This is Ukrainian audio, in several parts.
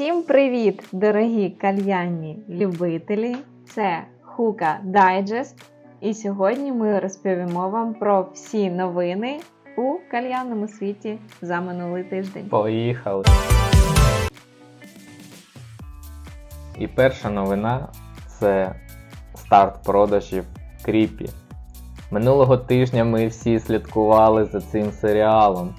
Всім привіт, дорогі кальянні любителі! Це Хука Дайджест. І сьогодні ми розповімо вам про всі новини у кальянному світі за минулий тиждень. Поїхали. І перша новина це старт продажів Кріпі. Минулого тижня ми всі слідкували за цим серіалом.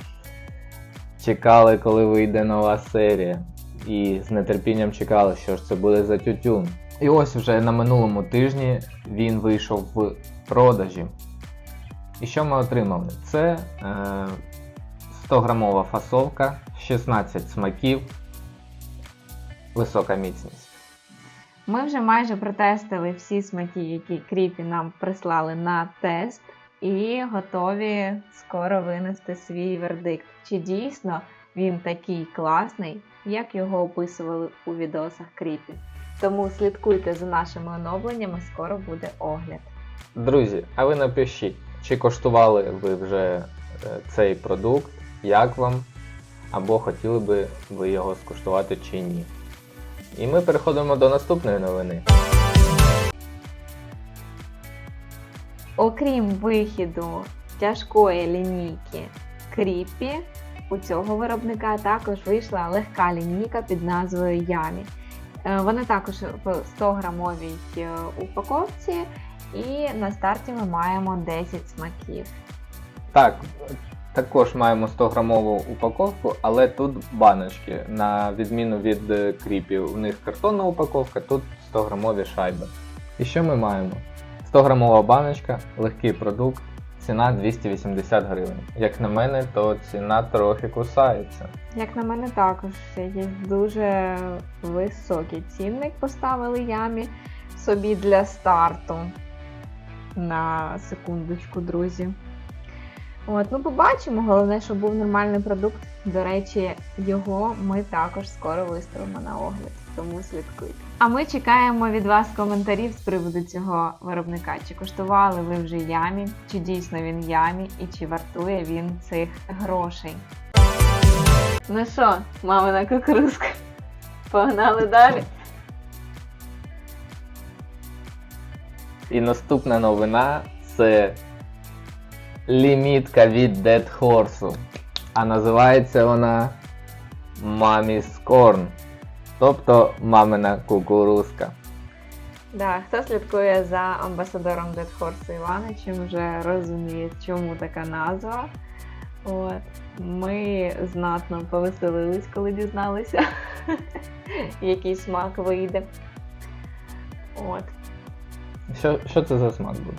Чекали, коли вийде нова серія. І з нетерпінням чекали, що ж це буде за тютюн. І ось вже на минулому тижні він вийшов в продажі. І що ми отримали? Це е, 100-грамова фасовка, 16 смаків, висока міцність. Ми вже майже протестили всі смаки, які кріпі нам прислали на тест, і готові скоро винести свій вердикт. Чи дійсно він такий класний, як його описували у відосах кріпі. Тому слідкуйте за нашими оновленнями, скоро буде огляд. Друзі, а ви напишіть, чи коштували ви вже е, цей продукт, як вам, або хотіли би ви його скуштувати чи ні. І ми переходимо до наступної новини. Окрім вихіду тяжкої лінійки Кріпі, у цього виробника також вийшла легка лінійка під назвою Ямі. Е, Вони також в 100 грамовій е, упаковці, і на старті ми маємо 10 смаків. Так, також маємо 100-грамову упаковку, але тут баночки. На відміну від е, кріпів, у них картонна упаковка, тут 100-грамові шайби. І що ми маємо? 100-грамова баночка, легкий продукт, ціна 280 гривень. Як на мене, то ціна трохи кусається. Як на мене, також є дуже високий цінник поставили ямі собі для старту. На секундочку, друзі. От, ну побачимо. Головне, щоб був нормальний продукт. До речі, його ми також скоро виставимо на огляд, тому слідкуйте. А ми чекаємо від вас коментарів з приводу цього виробника. Чи коштували ви вже ямі, чи дійсно він ямі, і чи вартує він цих грошей. Ну що, мамина кукурузка? Погнали далі. І наступна новина це лімітка від Dead Horse. А називається вона Mommy's Corn. Тобто мамина кукурузка. Да, хто слідкує за амбасадором Dead Horse Іваничем, вже розуміє, чому така назва. От. Ми знатно повеселились, коли дізналися, який смак вийде. От. Що, що це за смак буде?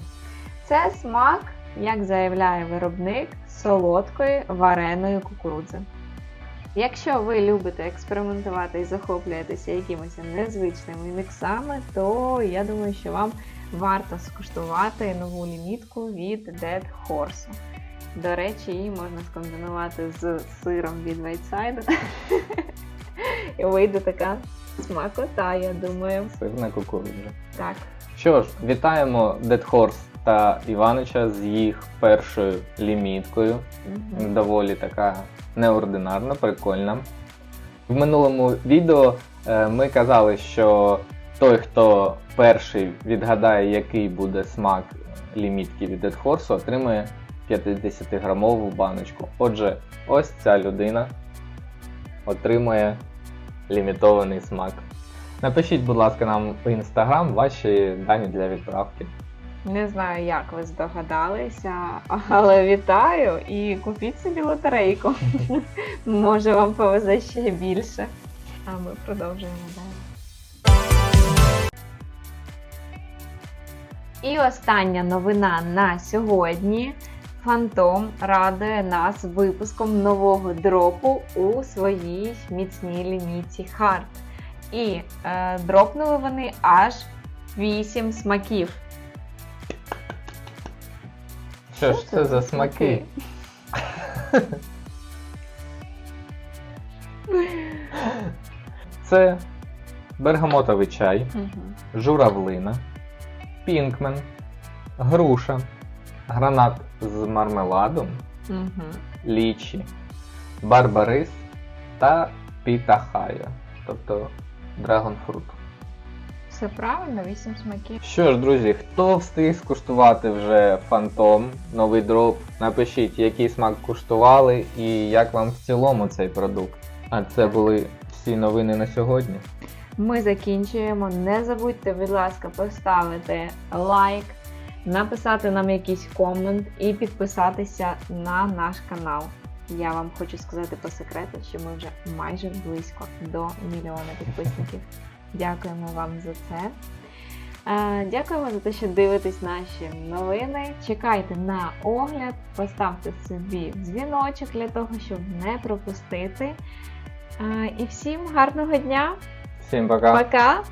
Це смак, як заявляє виробник, солодкої вареної кукурудзи. Якщо ви любите експериментувати і захоплюєтеся якимись незвичними міксами, то я думаю, що вам варто скуштувати нову лімітку від Dead Horse. До речі, її можна скомбінувати з сиром від Whiteside. І вийде така смакота, я думаю. Сирна кукурудза. Так. Що ж, вітаємо Dead Horse та Іванича з їх першою ліміткою. Мгм. Доволі така неординарна, прикольна. В минулому відео е, ми казали, що той, хто перший відгадає, який буде смак лімітки від Dead Horse, отримує 50-грамову баночку. Отже, ось ця людина отримує лімітований смак. Напишіть, будь ласка, нам в інстаграм ваші дані для відправки. Не знаю, як ви здогадалися, але вітаю і купіть собі лотерейку. Може вам повезе ще більше. А ми продовжуємо далі. І остання новина на сьогодні. Фантом радує нас випуском нового дропу у своїй міцній лінійці Хард. І е, дропнули вони аж 8 смаків. Що ж це за смаки? Це бергамотовий чай, журавлина, пінкмен, груша, гранат з мармеладом, Мгм. лічі, барбарис та пітахая. тобто Fruit. Все правильно, 8 смаків. Що ж, друзі, хто встиг скуштувати вже Фантом, новий дроп, напишіть, який смак куштували і як вам в цілому цей продукт. А це були всі новини на сьогодні. Ми закінчуємо. Не забудьте, будь ласка, поставити лайк, написати нам якийсь комент і підписатися на наш канал. Я вам хочу сказати по секрету, що ми вже майже близько до мільйона підписників. Дякуємо вам за це. Е, Дякуємо за те, що дивитесь наші новини. Чекайте на огляд, поставте собі дзвіночок для того, щоб не пропустити. Е, І всім гарного дня! Всім пока! Пока!